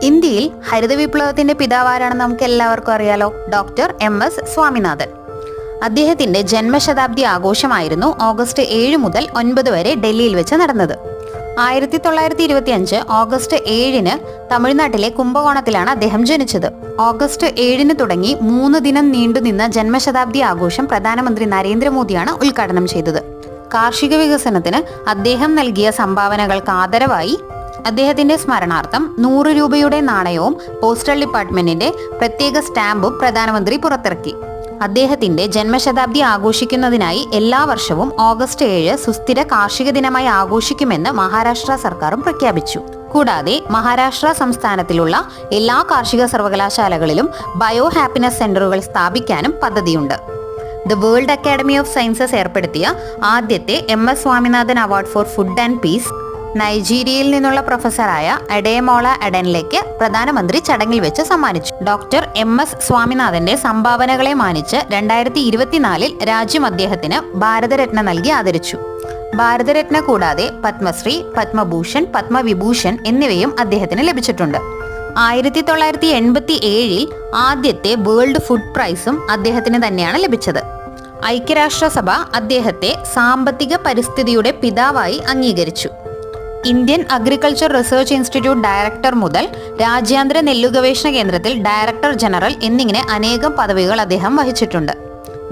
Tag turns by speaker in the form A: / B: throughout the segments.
A: ഇന്ത്യയിൽ ഹരിത വിപ്ലവത്തിന്റെ പിതാവാരാണെന്ന് നമുക്ക് എല്ലാവർക്കും അറിയാലോ ഡോക്ടർ എം എസ് സ്വാമിനാഥൻ. അദ്ദേഹത്തിന്റെ ജന്മശതാബ്ദി ആഘോഷമായിരുന്നു ഓഗസ്റ്റ് ഏഴ് മുതൽ ഒൻപത് വരെ ഡൽഹിയിൽ വെച്ച് നടന്നത്. ആയിരത്തി തൊള്ളായിരത്തി ഇരുപത്തി അഞ്ച് ഓഗസ്റ്റ് ഏഴിന് തമിഴ്നാട്ടിലെ കുംഭകോണത്തിലാണ് അദ്ദേഹം ജനിച്ചത്. ഓഗസ്റ്റ് ഏഴിന് തുടങ്ങി മൂന്ന് ദിനം നീണ്ടുനിന്ന ജന്മശതാബ്ദി ആഘോഷം പ്രധാനമന്ത്രി നരേന്ദ്രമോദിയാണ് ഉദ്ഘാടനം ചെയ്തത്. കാർഷിക വികസനത്തിന് അദ്ദേഹം നൽകിയ സംഭാവനകൾക്ക് ആദരവായി അദ്ദേഹത്തിന്റെ സ്മരണാർത്ഥം നൂറ് രൂപയുടെ നാണയവും പോസ്റ്റൽ ഡിപ്പാർട്ട്മെന്റിന്റെ പ്രത്യേക സ്റ്റാമ്പും പ്രധാനമന്ത്രി പുറത്തിറക്കി. അദ്ദേഹത്തിന്റെ ജന്മശതാബ്ദി ആഘോഷിക്കുന്നതിനായി എല്ലാ വർഷവും ഓഗസ്റ്റ് ഏഴ് സുസ്ഥിര കാർഷിക ദിനമായി ആഘോഷിക്കുമെന്ന് മഹാരാഷ്ട്ര സർക്കാരും പ്രഖ്യാപിച്ചു. കൂടാതെ മഹാരാഷ്ട്ര സംസ്ഥാനത്തിലുള്ള എല്ലാ കാർഷിക സർവകലാശാലകളിലും ബയോ ഹാപ്പിനെസ് സെന്ററുകൾ സ്ഥാപിക്കാനും പദ്ധതിയുണ്ട്. The World Academy of Sciences ഏർപ്പെടുത്തിയ ആദ്യത്തെ M S Swaminathan award for food and peace നൈജീരിയയിൽ നിന്നുള്ള പ്രൊഫസറായ എഡേമോള എഡനിലേക്ക് പ്രധാനമന്ത്രി ചടങ്ങിൽ വെച്ച് സമ്മാനിച്ചു. ഡോക്ടർ എം എസ് സ്വാമിനാഥന്റെ സംഭാവനകളെ മാനിച്ച് രണ്ടായിരത്തി ഇരുപത്തിനാലിൽ രാജ്യം അദ്ദേഹത്തിന് ഭാരതരത്ന നൽകി ആദരിച്ചു. ഭാരതരത്ന കൂടാതെ പത്മശ്രീ പത്മഭൂഷൺ പത്മവിഭൂഷൺ എന്നിവയും അദ്ദേഹത്തിന് ലഭിച്ചിട്ടുണ്ട്. ആയിരത്തി തൊള്ളായിരത്തി എൺപത്തി ഏഴിൽ ആദ്യത്തെ വേൾഡ് ഫുഡ് പ്രൈസും അദ്ദേഹത്തിന് തന്നെയാണ് ലഭിച്ചത്. ഐക്യരാഷ്ട്രസഭ അദ്ദേഹത്തെ സാമ്പത്തിക പരിസ്ഥിതിയുടെ പിതാവായി അംഗീകരിച്ചു. Indian Agriculture Research Institute director മുതൽ രാജ്യാന്തര നെല്ലു ഗവേഷണ കേന്ദ്രത്തിൽ ഡയറക്ടർ ജനറൽ എന്നിങ്ങനെ അനേകം പദവികൾ അദ്ദേഹം വഹിച്ചിട്ടുണ്ട്.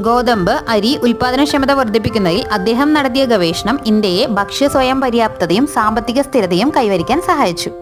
A: ഗോതമ്പ് അരി ഉൽപാദനക്ഷമത വർദ്ധിപ്പിക്കുന്നതിൽ അദ്ദേഹം നടത്തിയ ഗവേഷണം ഇന്ത്യയെ ഭക്ഷ്യ സ്വയം പര്യാപ്തതയും സാമ്പത്തിക സ്ഥിരതയും കൈവരിക്കാൻ സഹായിച്ചു.